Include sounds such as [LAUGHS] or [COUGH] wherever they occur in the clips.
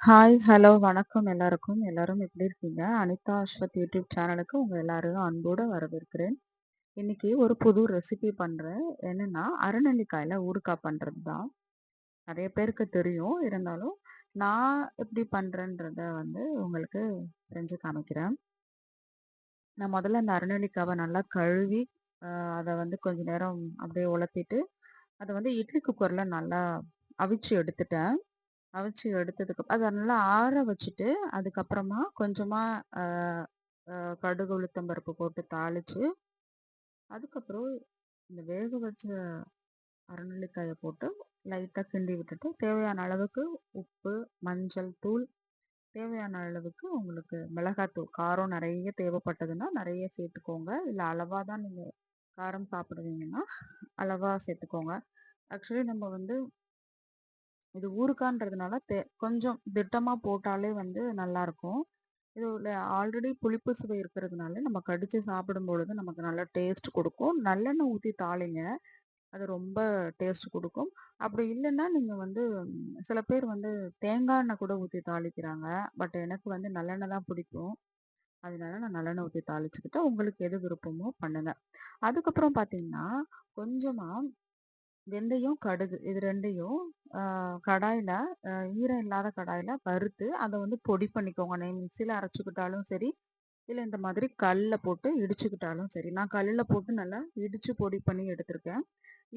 Hi, hello, வணக்கம் எல்லாருக்கும். எல்லாரும் எப்படி இருக்கீங்க? அனிதா அஸ்வத் யூடியூப் சேனலுக்கு உங்கள் எல்லாரையும் அன்போடு வரவேற்கிறேன். இன்னைக்கு ஒரு புது ரெசிபி பண்ணுறேன் என்னென்னா அரைநெல்லிக்காயில ஊறுகாய் பண்ணுறது தான். நிறைய பேருக்கு தெரியும். இருந்தாலும், நான் எப்படி பண்ணுறேன்றத வந்து உங்களுக்கு செஞ்சு காமிக்கிறேன். நான் முதல்ல அந்த அரைநெல்லிக்காவ நல்லா கழுவி, அதை வந்து கொஞ்ச நேரம் அப்படியே உலர்த்திட்டு, அதை வந்து இட்லி குக்கரில் நல்லா அவிச்சு எடுத்துட்டேன். அவிச்சு எடுத்ததுக்கு அதை நல்லா ஆற வச்சுட்டு, அதுக்கப்புறமா கொஞ்சமா கடுகு, உளுத்தம் பருப்பு போட்டு தாளிச்சு, அதுக்கப்புறம் இந்த வேக வச்ச அரைநெல்லிக்காய போட்டு லைட்டாக கிண்டி விட்டுட்டு, தேவையான அளவுக்கு உப்பு, மஞ்சள் தூள், தேவையான அளவுக்கு உங்களுக்கு மிளகாத்தூள். காரம் நிறைய தேவைப்பட்டதுன்னா நிறைய சேர்த்துக்கோங்க. இல்லை அளவாக தான் நீங்கள் காரம் சாப்பிடுவீங்கன்னா, அளவாக சேர்த்துக்கோங்க. ஆக்சுவலி நம்ம வந்து இது ஊறுகான்றதுனால தே கொஞ்சம் திட்டமாக போட்டாலே வந்து நல்லாயிருக்கும் இதுல ஆல்ரெடி புளிப்பு சுவை இருக்கிறதுனால, நம்ம கடித்து சாப்பிடும் பொழுது நமக்கு நல்லா டேஸ்ட் கொடுக்கும் நல்லெண்ணெய் ஊற்றி தாளிங்க. அது ரொம்ப டேஸ்ட் கொடுக்கும் அப்படி இல்லைன்னா நீங்கள் வந்து சில பேர் வந்து தேங்காய் எண்ணெய் கூட ஊற்றி தாளிக்கிறாங்க. பட் எனக்கு வந்து நல்லெண்ணெய் தான் பிடிக்கும். அதனால நான் நல்லெண்ணெய் ஊற்றி தாளிச்சுக்கிட்டேன் உங்களுக்கு எது விருப்பமோ பண்ணுங்கள் அதுக்கப்புறம் பார்த்தீங்கன்னா, கொஞ்சமாக வெந்தயம், கடுகு இது ரெண்டையும் கடாயில் ஈரம் இல்லாத கடாயில் வறுத்து, அதை வந்து பொடி பண்ணிக்கோங்க. நீங்க அரைச்சிக்கிட்டாலும் சரி, இல்லை இந்த மாதிரி கல்லில் போட்டு இடிச்சுக்கிட்டாலும் சரி. நான் கல்லில் போட்டு நல்லா இடித்து பொடி பண்ணி எடுத்திருக்கேன்.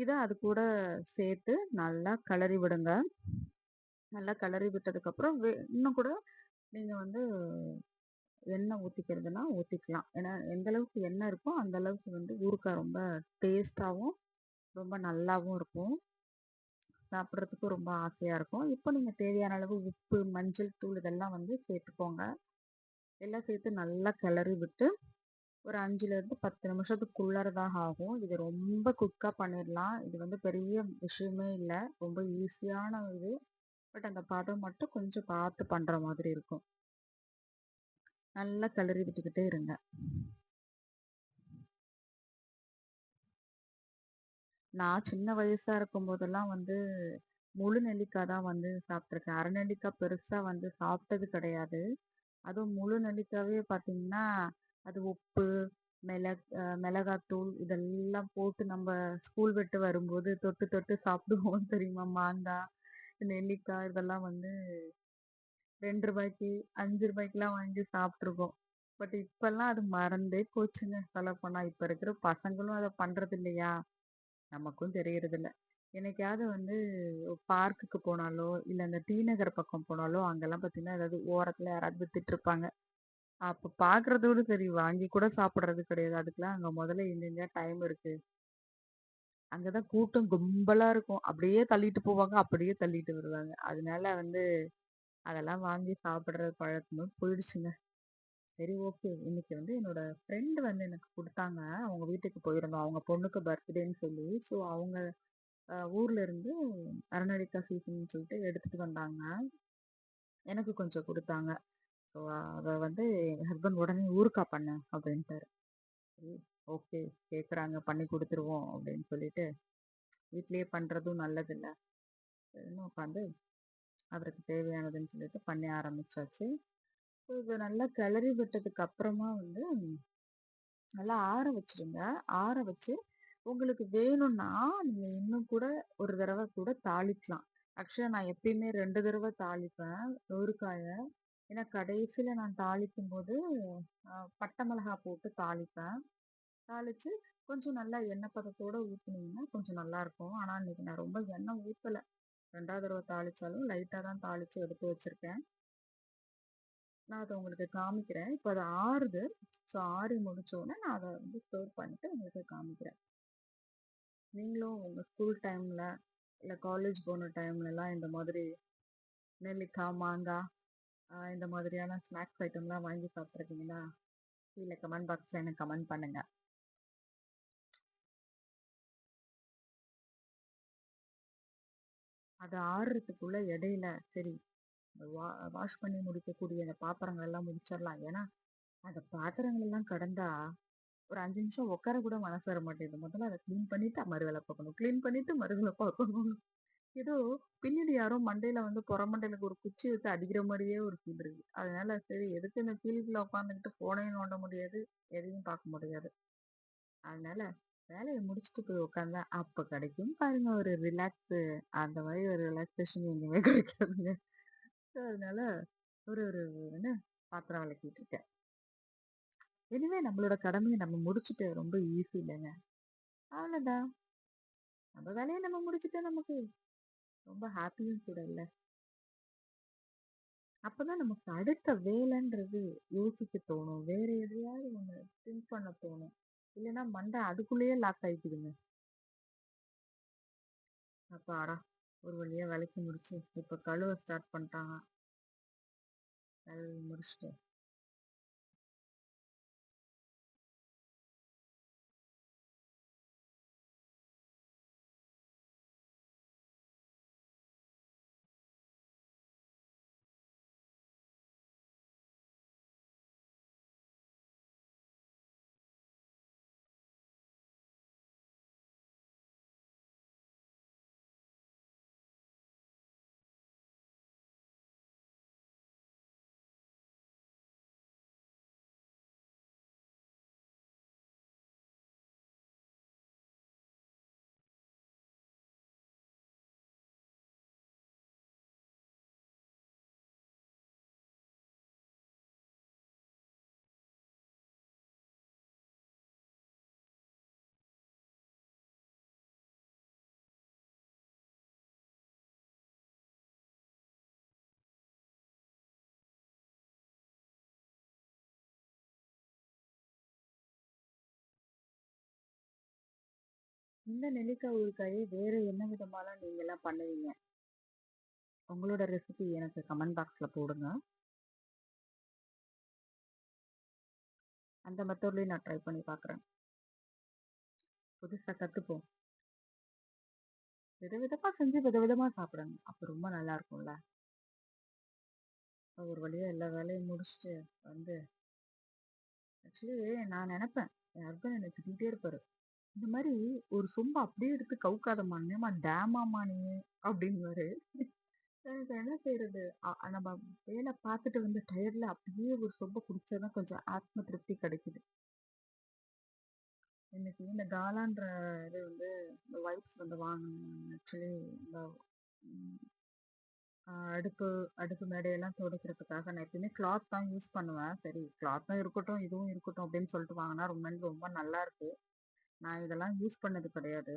இதை அது கூட சேர்த்து நல்லா கிளறி விடுங்க. நல்லா கிளறி விட்டதுக்கப்புறம் வே இன்னும் கூட நீங்கள் வந்து எண்ணெய் ஊற்றிக்கிறதுனா ஊற்றிக்கலாம் ஏன்னா, எந்த அளவுக்கு எண்ணெய் இருக்கோ, அந்த அளவுக்கு வந்து ஊறுக்காய் ரொம்ப டேஸ்ட்டாகவும் ரொம்ப நல்லாவும் இருக்கும். சாப்பிட்றதுக்கு ரொம்ப ஆசையாக இருக்கும். இப்போ நீங்கள் தேவையான அளவு உப்பு, மஞ்சள் தூள் இதெல்லாம் வந்து சேர்த்துக்கோங்க. எல்லாம் சேர்த்து நல்லா கிளறி விட்டு, ஒரு 5லருந்து 10 நிமிஷத்துக்குள்ளார தான் ஆகும். இது ரொம்ப குக்காக பண்ணிடலாம். இது வந்து பெரிய விஷயமே இல்லை ரொம்ப ஈஸியான இது. பட் அந்த பதம் மட்டும் கொஞ்சம் பார்த்து பண்ணுற மாதிரி இருக்கும். நல்லா கிளறி விட்டுக்கிட்டே இருங்க. நான் சின்ன வயசா இருக்கும்போதெல்லாம் வந்து முழு நெல்லிக்காய் தான் வந்து சாப்பிட்ருக்கேன் அரை நெல்லிக்காய் பெருசா வந்து சாப்பிட்டது கிடையாது. அதுவும் முழு நெல்லிக்காவே பார்த்தீங்கன்னா, அது உப்பு, மிளக் அ மிளகாத்தூள் இதெல்லாம் போட்டு நம்ம ஸ்கூல் விட்டு வரும்போது தொட்டு தொட்டு சாப்பிடுவோம் [LAUGHS] தெரியுமா? மாங்காய், நெல்லிக்காய் இதெல்லாம் வந்து ரூ. 2க்கு, ரூ. 5க்குலாம் வாங்கி சாப்பிட்டுருக்கோம். பட் இப்பல்லாம் அது மறந்தே போச்சுங்க சொல்லப்போனா. இப்ப இருக்கிற பசங்களும் அத பண்றது இல்லையா? நமக்கும் தெரியறதில்ல. என்னைக்காவது வந்து பார்க்குக்கு போனாலோ, இல்ல அந்த டி நகர் பக்கம் போனாலோ, அங்கெல்லாம் பார்த்தீங்கன்னா, ஏதாவது ஓரத்துல யாராவது வித்துட்டு இருப்பாங்க. அப்ப பார்க்கறதோட சரி, வாங்கி கூட சாப்பிடுறது கிடையாது. அதுக்கெல்லாம் அங்க முதல்ல எங்கெங்க டைம் இருக்கு? அங்கே தான் கூட்டம் கும்பலா இருக்கும். அப்படியே தள்ளிட்டு போவாங்க, அப்படியே தள்ளிட்டு வருவாங்க. அதனால வந்து அதெல்லாம் வாங்கி சாப்பிடுற பழக்கமும் போயிடுச்சுங்க. சரி ஓகே. இன்னைக்கு வந்து என்னோட ஃப்ரெண்ட் வந்து எனக்கு குடுத்தாங்க. அவங்க வீட்டுக்கு போயிருந்தோம். அவங்க பொண்ணுக்கு பர்த்டேன்னு சொல்லி. ஸோ அவங்க அ ஊர்ல இருந்து அரநெல்லிக்காய் சீசன்னு சொல்லிட்டு எடுத்துட்டு வந்தாங்க. எனக்கு கொஞ்சம் குடுத்தாங்க. ஸோ அதை வந்து என் ஹஸ்பண்ட் உடனே ஊருக்கா பண்ணு அப்படின்ட்டாரு. சரி ஓகே கேட்குறாங்க பண்ணி குடுத்துருவோம் அப்படின்னு சொல்லிட்டு, வீட்லயே பண்றதும் நல்லதில்ல. சரின்னு உட்காந்து அவருக்கு தேவையானதுன்னு சொல்லிட்டு பண்ண ஆரம்பிச்சாச்சு. இது நல்லா கிளறி விட்டதுக்கு அப்புறமா வந்து நல்லா ஆற வச்சுருங்க. ஆற வச்சு உங்களுக்கு வேணும்னா, நீங்க இன்னும் கூட ஒரு தடவை கூட தாளிக்கலாம். ஆக்சுவலா நான் எப்பயுமே ரெண்டு தடவை தாளிப்பேன் ஊறுகாய. ஏன்னா கடைசியில் நான் தாளிக்கும்போது போது பட்டை மிளகா போட்டு தாளிப்பேன். தாளிச்சு கொஞ்சம் நல்லா எண்ணெய் பதத்தோட ஊற்றினீங்கன்னா கொஞ்சம் நல்லாயிருக்கும் ஆனா இன்னைக்கு நான் ரொம்ப எண்ணெய் ஊத்தல. ரெண்டாவது தடவை தாளிச்சாலும் லைட்டா தான் தாளிச்சு எடுத்து வச்சிருக்கேன். நான் அதை உங்களுக்கு காமிக்கிறேன். இப்போ அது ஆறுது. ஸோ ஆறி முடித்தோடனே நான் அதை வந்து ஸ்டோர் பண்ணிட்டு உங்களுக்கு காமிக்கிறேன். நீங்களும் உங்கள் ஸ்கூல் டைமில் இல்லை காலேஜ் போன டைம்லலாம் இந்த மாதிரி நெல்லிக்காய், மாங்காய் இந்த மாதிரியான ஸ்நாக்ஸ் ஐட்டம்லாம் வாங்கி சாப்பிட்ருக்கீங்களா கீழே கமெண்ட் பாக்ஸில் எனக்கு கமெண்ட் பண்ணுங்கள் அது ஆறுறதுக்குள்ளே இடையில சரி வா வாஷ் பண்ணி முடிக்கக்கூடிய அந்த பாத்திரங்கள் எல்லாம் முடிச்சிடலாம். ஏன்னா, அந்த பாத்திரங்கள் எல்லாம் கடந்தா ஒரு அஞ்சு நிமிஷம் உட்கார கூட மனசு வர மாட்டேங்குது. முதல்ல அதை கிளீன் பண்ணிட்டு மறு பார்க்கணும். கிளீன் பண்ணிட்டு மறு பார்க்கணும். ஏதோ பின்னாடி யாரோ மண்டையில வந்து புற ஒரு குச்சி வச்சு அடிக்கிற மாதிரியே ஒரு ஃபீல் இருக்கு. அதனால சரி எதுக்கு இந்த ஃபீல்டுல உட்காந்துக்கிட்டு ஃபோனையும் நோண்ட முடியாது, எதையும் பார்க்க முடியாது. அதனால வேலையை முடிச்சுட்டு போய் உட்காந்தா, அப்ப கிடைக்கும் பாருங்க ஒரு ரிலாக்ஸு. அந்த மாதிரி ஒரு ரிலாக்ஸேஷன் எங்கேயுமே கிடைக்காதுங்க. ஸோ அதனால ஒரு ஒரு என்ன பாத்திரம் விளக்கிட்டு இருக்கேன். இனிமே நம்மளோட கடமைய நம்ம முடிச்சுட்டு ரொம்ப ஈஸி இல்லங்க. அவ்வளோதான். நம்ம வேலையை நம்ம முடிச்சுட்டு நமக்கு ரொம்ப ஹாப்பியும் கூட இல்ல. அப்பதான் நமக்கு அடுத்த வேலைன்றது யோசிக்க தோணும். வேற எதையாவது ஒன்று திங்க் பண்ண தோணும். இல்லன்னா மண்டை அதுக்குள்ளேயே லாக் ஆயிக்குதுங்க. அப்பாடா! ஒரு வழியாக விளக்கி முடித்து இப்போ கழுவ ஸ்டார்ட் பண்ணிட்டாங்க. கழுவி முடிச்சுட்டு இந்த நெல்லிக்காய் ஊறுகாயை வேற என்ன விதமாலாம் எல்லாம் பண்ணுவீங்க? உங்களோட ரெசிபி எனக்கு கமெண்ட் பாக்ஸ்ல போடுங்க. அந்த மெத்தட்லயும் நான் ட்ரை பண்ணி பார்க்குறேன். புதுசா கத்துப்போம். விதவிதமா செஞ்சு விதவிதமா சாப்பிடுங்க. அப்ப ரொம்ப நல்லா இருக்கும்ல. ஒரு வழியா எல்லா வேலையும் முடிச்சுட்டு வந்து ஆக்சுவலி நான் நெனப்பேன். என் ஹஸ்பண்ட் என்ன திட்டே இருப்பாரு. இந்த மாரி ஒரு சொம்ப அப்படியே எடுத்து கவுக்காதம்மா, என்னம்மா டேமாம்மா நீ அப்படின்னுவாரு. எனக்கு என்ன செய்றது? அ நம்ம வேலை பார்த்துட்டு வந்து டயர்ட்ல அப்படியே ஒரு சொம்ப குடிச்சா தான் கொஞ்சம் ஆத்ம திருப்தி கிடைக்குது. இன்னைக்கு இந்த காலான்ற இது வந்து இந்த வைப்ஸ் வந்து வாங்கணும் ஆக்சுவலி இந்த ம் அடுப்பு அடுப்பு மேடையெல்லாம் துடைக்கிறதுக்காக நான் எப்பயுமே கிளாத் தான் யூஸ் பண்ணுவேன். சரி கிளாத்தும் இருக்கட்டும், இதுவும் இருக்கட்டும் அப்படின்னு சொல்லிட்டு வாங்கினா ரொம்ப ரொம்ப நல்லாருக்கு. நான் இதெல்லாம் யூஸ் பண்ணது கிடையாது.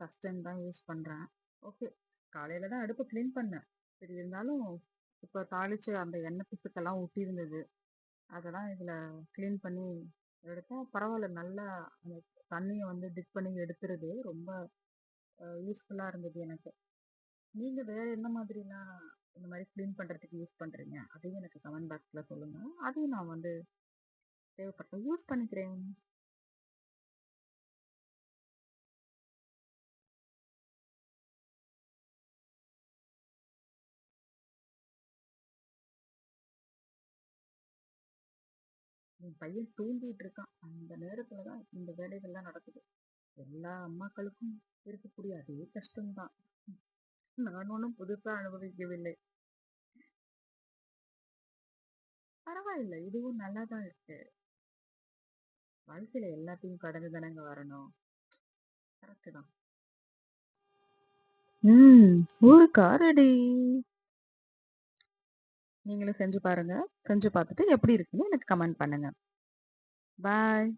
ஃபஸ்ட் டைம் தான் யூஸ் பண்ணுறேன் ஓகே. காலையில் தான் அடுப்பு க்ளீன் பண்ணேன். சரி இருந்தாலும், இப்போ தாளித்து அந்த எண்ணெய் பிசுக்கெல்லாம் ஒட்டியிருந்தது. அதெல்லாம் இதில் க்ளீன் பண்ணி எடுத்தால் பரவாயில்ல நல்லா அந்த தண்ணியை வந்து டிப் பண்ணி எடுத்துருது. ரொம்ப யூஸ்ஃபுல்லாக இருந்தது எனக்கு. நீங்கள் வேற என்ன மாதிரிலாம் இந்த மாதிரி க்ளீன் பண்ணுறதுக்கு யூஸ் பண்ணுறீங்க அதையும் எனக்கு கமெண்ட் பாக்ஸில் சொல்லுங்கள் அதையும் நான் வந்து தேவைப்பட்ட யூஸ் பண்ணிக்கிறேன். என் பையன் தூங்கிட்டு இருக்கான். அந்த நேரத்துல தான் இந்த வேலைகள்லாம் நடக்குது. எல்லா அம்மாக்களுக்கும் இருக்கக்கூடிய அதே கஷ்டம் தான். நான் ஒன்றும் புதுசா அனுபவிக்கவில்லை. பரவாயில்ல. இதுவும் நல்லா தான் இருக்கு. வாழ்க்கையில எல்லாத்தையும் கடந்து தானங்க வரணும். கரெக்ட்டு தான். ம். ஒரு காரடி நீங்களும் செஞ்சு பாருங்கள் செஞ்சு பார்த்துட்டு எப்படி இருக்குன்னு எனக்கு கமெண்ட் பண்ணுங்கள் பாய்.